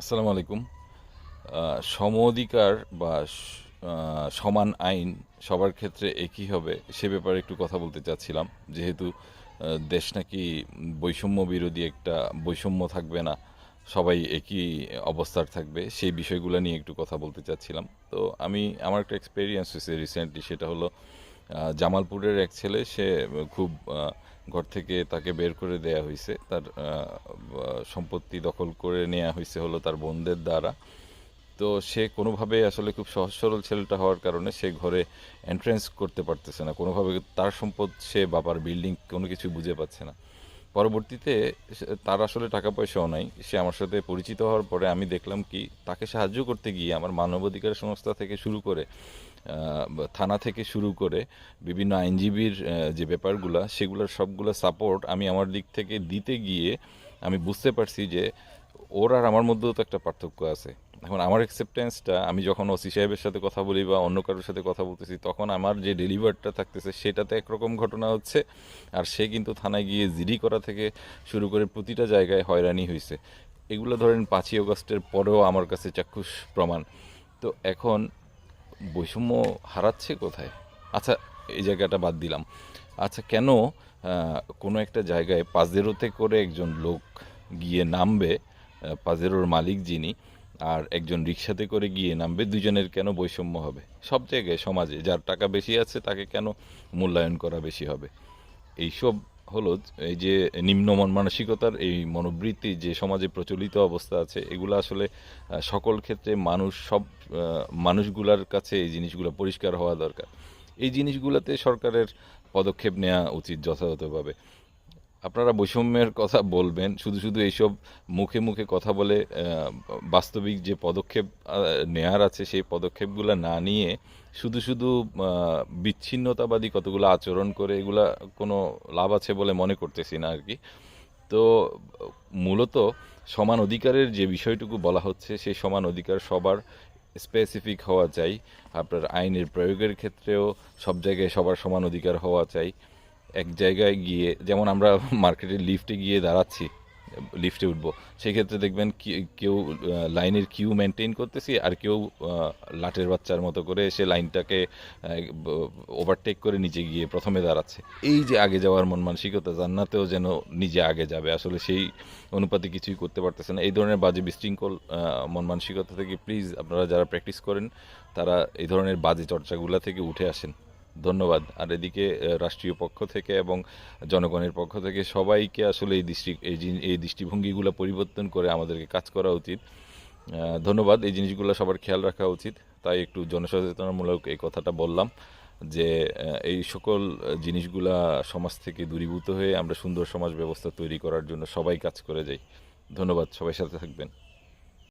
আসসালামু আলাইকুম। সম অধিকার বা সমান আইন সবার ক্ষেত্রে একই হবে, সে ব্যাপারে একটু কথা বলতে চাচ্ছিলাম। যেহেতু দেশ নাকি বৈষম্য বিরোধী একটা বৈষম্য থাকবে না, সবাই একই অবস্থার থাকবে, সেই বিষয়গুলো নিয়ে একটু কথা বলতে চাচ্ছিলাম। তো আমি, আমার একটা এক্সপিরিয়েন্স হয়েছে রিসেন্টলি সেটা হলো জামালপুরের এক ছেলে, সে খুব ঘর থেকে তাকে বের করে দেয়া হয়েছে তার সম্পত্তি দখল করে নেওয়া হয়েছে হলো তার বোনদের দ্বারা। তো সে কোনোভাবে আসলে খুব সহজ সরল ছেলেটা হওয়ার কারণে সে ঘরে এন্ট্রেন্স করতে পারতেছে না। কোনোভাবে তার সম্পদ সে বাবার বিল্ডিং কোনো কিছু বুঝে পাচ্ছে না। পরবর্তীতে তার আসলে টাকা পয়সাও নাই। সে আমার সাথে পরিচিত হওয়ার পরে আমি দেখলাম কি, তাকে সাহায্য করতে গিয়ে আমার মানবাধিকার সংস্থা থেকে শুরু করে থানা থেকে শুরু করে বিভিন্ন আইনজীবীর যে ব্যাপারগুলো, সেগুলোর সবগুলো সাপোর্ট আমি আমার দিক থেকে দিতে গিয়ে আমি বুঝতে পারছি যে ওর আর আমার মধ্যেও তো একটা পার্থক্য আছে। এখন আমার অ্যাকসেপ্টেন্সটা আমি যখন ওসি সাহেবের সাথে কথা বলি বা অন্য কারোর সাথে কথা বলতেছি, তখন আমার যে ডেলিভারটা থাকতেছে, সেটাতে একরকম ঘটনা হচ্ছে। আর সে কিন্তু থানায় গিয়ে জিডি করা থেকে শুরু করে প্রতিটা জায়গায় হয়রানি হয়েছে এগুলো ধরেন পাঁচই অগস্টের পরেও আমার কাছে চাক্ষুষ প্রমাণ। তো এখন বৈষম্য হারাচ্ছে কোথায়? আচ্ছা এই জায়গাটা বাদ দিলাম। আচ্ছা কেন কোনো একটা জায়গায় পাজেরোতে করে একজন লোক গিয়ে নামবে পাজেরোর মালিক যিনি, আর একজন রিক্সাতে করে গিয়ে নামবে, দুজনের কেন বৈষম্য হবে? সব জায়গায়, সমাজে, যার টাকা বেশি আছে, তাকে কেন মূল্যায়ন করা বেশি হবে? এইসব হলো এই যে নিম্ন মন মানসিকতার এই মনোবৃত্তি, যে সমাজে প্রচলিত অবস্থা আছে, এগুলো আসলে সকল ক্ষেত্রে মানুষ, সব মানুষগুলার কাছে এই জিনিসগুলো পরিষ্কার হওয়া দরকার। এই জিনিসগুলোতে সরকারের পদক্ষেপ নেওয়া উচিত যথাযথভাবে। আপনারা বৈষম্যের কথা বলবেন, শুধু শুধু এইসব মুখে মুখে কথা বলে বাস্তবিক যে পদক্ষেপ নেয়ার আছে সেই পদক্ষেপগুলো না নিয়ে শুধু শুধু বিচ্ছিন্নতাবাদী কতগুলো আচরণ করে এগুলা কোনো লাভ আছে বলে মনে করতেছি না আর কি। তো, মূলত সমান অধিকারের যে বিষয়টুকু বলা হচ্ছে, সেই সমান অধিকার সবার স্পেসিফিক হওয়া চাই। আপনার আইনের প্রয়োগের ক্ষেত্রেও সব জায়গায় সবার সমান অধিকার হওয়া চাই। এক জায়গায় গিয়ে, যেমন আমরা মার্কেটের লিফটে গিয়ে দাঁড়াচ্ছি লিফটে উঠবো, সেক্ষেত্রে দেখবেন কেউ লাইনের কিউ মেনটেন করতেছি আর কেউ লাটের বাচ্চার মতো করে এসে লাইনটাকে ওভারটেক করে নিচে গিয়ে প্রথমে দাঁড়াচ্ছে। এই যে আগে যাওয়ার মন মানসিকতা, জান্নাতেও যেন নিজে আগে যাবে, আসলে সেই অনুপাতে কিছুই করতে পারতেছে না। এই ধরনের বাজে বিশৃঙ্খল মন মানসিকতা থেকে প্লিজ আপনারা যারা প্র্যাকটিস করেন, তারা এই ধরনের বাজে চর্চাগুলো থেকে উঠে আসেন। ধন্যবাদ। আর এদিকে রাষ্ট্রীয় পক্ষ থেকে এবং জনগণের পক্ষ থেকে সবাইকে আসলে এই দৃষ্টি, এই দৃষ্টিভঙ্গিগুলো পরিবর্তন করে আমাদেরকে কাজ করা উচিত। ধন্যবাদ। এই জিনিসগুলো সবার খেয়াল রাখা উচিত। তাই একটু জনসচেতনামূলক এই কথাটা বললাম যে এই সকল জিনিসগুলা সমাজ থেকে দূরীভূত হয়ে আমরা সুন্দর সমাজ ব্যবস্থা তৈরি করার জন্য সবাই কাজ করে যাই। ধন্যবাদ। সবাই সাথে থাকবেন।